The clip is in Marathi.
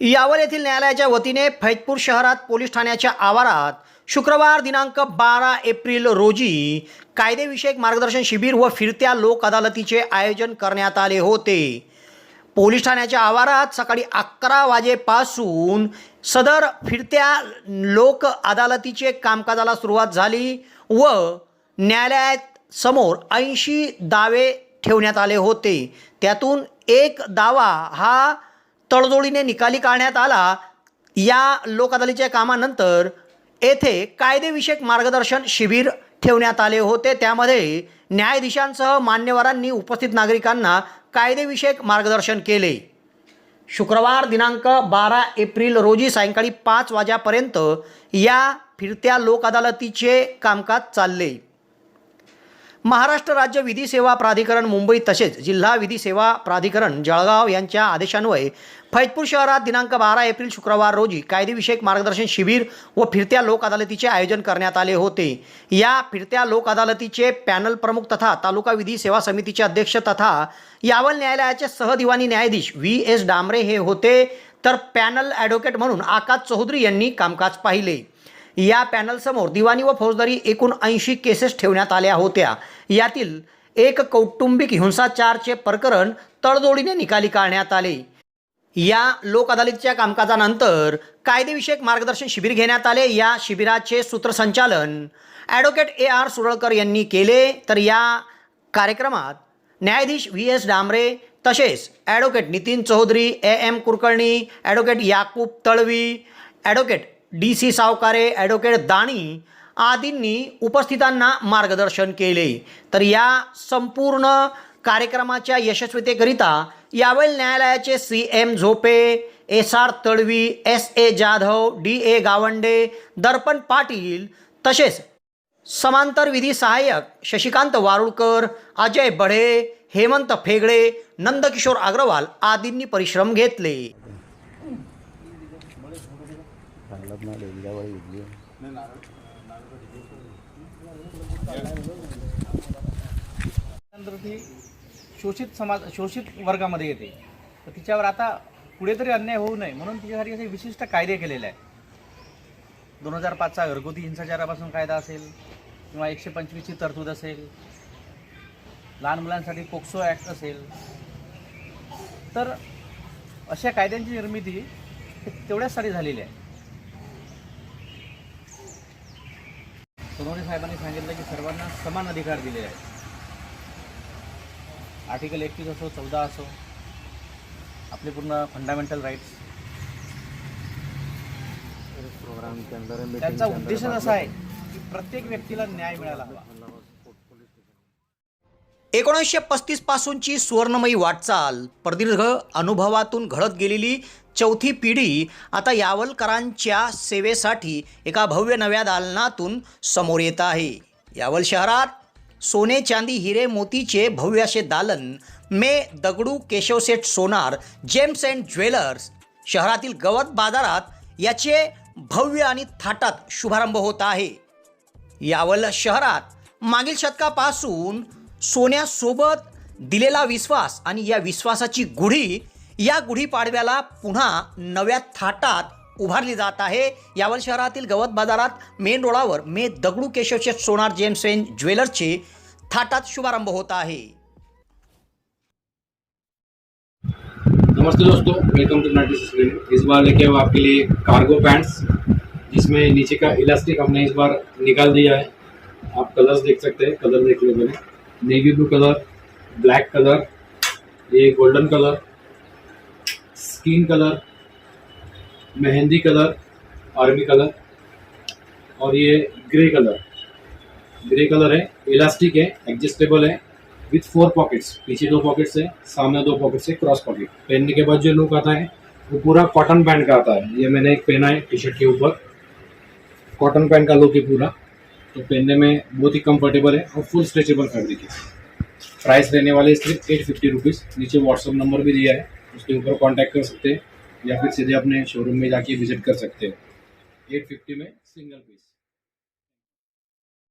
यावल येथील न्यायालयाच्या वतीने फैजपूर शहरात पोलीस ठाण्याच्या आवारात शुक्रवार दिनांक बारा एप्रिल रोजी कायदेविषयक मार्गदर्शन शिबिर व फिरत्या लोक अदालतीचे आयोजन करण्यात आले होते. पोलीस ठाण्याच्या आवारात सकाळी अकरा वाजेपासून सदर फिरत्या लोक अदालतीचे कामकाजाला सुरुवात झाली व न्यायालयात समोर ऐंशी दावे ठेवण्यात आले होते. त्यातून एक दावा हा तडजोडीने निकाली काढण्यात आला या लोक अदालतीच्या कामानंतर येथे कायदेविषयक मार्गदर्शन शिबिर ठेवण्यात आले होते. त्यामध्ये न्यायाधीशांसह मान्यवरांनी उपस्थित नागरिकांना कायदेविषयक मार्गदर्शन केले. शुक्रवार दिनांक बारा एप्रिल रोजी सायंकाळी पाच वाजेपर्यंत या फिरत्या लोक अदालतीचे कामकाज चालले. महाराष्ट्र राज्य विधी सेवा प्राधिकरण मुंबई तसेच जिल्हा विधी सेवा प्राधिकरण जळगाव यांच्या आदेशान्वये फैजपूर शहरात दिनांक बारा एप्रिल शुक्रवार रोजी कायदेविषयक मार्गदर्शन शिबिर व फिरत्या लोक अदालतीचे आयोजन करण्यात आले होते. या फिरत्या लोक अदालतीचे पॅनल प्रमुख तथा तालुका विधी सेवा समितीचे अध्यक्ष तथा यावल न्यायालयाचे सहदिवानी न्यायाधीश व्ही एस डांबरे हे होते. तर पॅनल ॲडव्होकेट म्हणून आकाश चौधरी यांनी कामकाज पाहिले. या पॅनलसमोर दिवाणी व फौजदारी एकूण ऐंशी केसेस ठेवण्यात आल्या होत्या. यातील एक कौटुंबिक हिंसाचारचे प्रकरण तडजोडीने निकाली काढण्यात आले. या लोक अदालतीच्या कामकाजानंतर कायदेविषयक मार्गदर्शन शिबिर घेण्यात आले. या शिबिराचे सूत्रसंचालन ॲडव्होकेट ए आर सुरळकर यांनी केले. तर या कार्यक्रमात न्यायाधीश व्ही एस डांबरे तसेच advocate Nitin Chaudhari A M Kulkarni advocate Yakub Talvi advocate D C Savkare advocate Dani आदींनी उपस्थितांना मार्गदर्शन केले. तर या संपूर्ण कार्यक्रमाच्या यशस्वीतेकरिता यावेळी न्यायालयाचे C M Zope S R Talvi S A Jadhav D A Gawande Darpan Patil तसेच समांतर विधी सहाय्यक शशिकांत वारुळकर अजय बढे हेमंत फेगडे नंदकिशोर अग्रवाल आदींनी परिश्रम घेतले. नंतर ती शोषित समाज शोषित वर्गामध्ये येते. तर तिच्यावर आता पुढे तरी अन्याय होऊ नये म्हणून तिच्यासाठी असे विशिष्ट कायदे केलेले आहेत. दोन हजार पाचचा घरगुती हिंसाचारापासून कायदा असेल किंवा एकशे पंचवीसची तरतूद असेल लहान मुलांसाठी पोक्सो ॲक्ट असेल तर अशा कायद्यांची निर्मिती तेवढ्याचसाठी झालेली आहे. सोनवणे साहेबांनी सांगितलं की सर्वांना समान अधिकार दिले आहेत. आर्टिकल एकतीस असो चौदा असो आपले पूर्ण फंडामेंटल राईट्स त्यांचा उद्देशच असा आहे की प्रत्येक व्यक्तीला न्याय मिळाला हवा. एकोणीसशे पस्तीस पासूनची सुवर्णमयी वाटचाल प्रदीर्घ अनुभवातून घडत गेलेली चौथी पिढी आता यावलकरांच्या सेवेसाठी एका भव्य नव्या दालनातून समोर येत आहे. यावल शहरात सोने चांदी हिरे मोतीचे भव्य असे दालन मे Dagdu Keshavseth Sonar gems and jewellers शहरातील गवत बाजारात याचे भव्य आणि थाटात शुभारंभ होत आहे. यावल शहरात मागील शतकापासून सोन्यासोबत दिलेला विश्वास आणि या विश्वासाची गुढी या गुढीपाडव्याला पुन्हा नव्या थाटात उभारली जात आहे. यावर शहरातील गवत बाजारात मेन रोडावर मे दगडू केशवचे सोनार जेम्स एन ज्वेलर्सचे थाटात शुभारंभ होत आहे. नमस्ते दोस्तों वेलकम टू नाइटी स्क्रीन इस बार लेके आए आपके लिए कार्गो पैंट्स जिसमें नीचे का इलास्टिक हमने इस बार निकाल दिया है। आप कलर्स देख सकते हैं कलर देख लो मैंने। Navy blue colour black colour ये golden colour skin colour, mehndi colour, army colour और ये ग्रे कलर। ग्रे कलर है, इलास्टिक है, एडजस्टेबल है विथ फोर पॉकेट्स पीछे दो पॉकेट्स है, सामने दो पॉकेट्स है क्रॉस पॉकेट पहनने के बाद जो लुक आता है, वो पूरा कॉटन पैंट का आता है। ये मैंने एक पहना है टी शर्ट के ऊपर। कॉटन पैंट का लुक है पूरा। तो पहनने में बहुत ही कंफर्टेबल है और फुल स्ट्रेचेबल फैब्रिक है। प्राइस रहने वाले सिर्फ़ एट फिफ्टी रुपीज़ नीचे व्हाट्सअप नंबर भी दिया है। उसके ऊपर कांटेक्ट कर सकते हैं या फिर सीधे अपने शोरूम में जाके विजिट कर सकते हैं। एट फिफ्टी में सिंगल पीस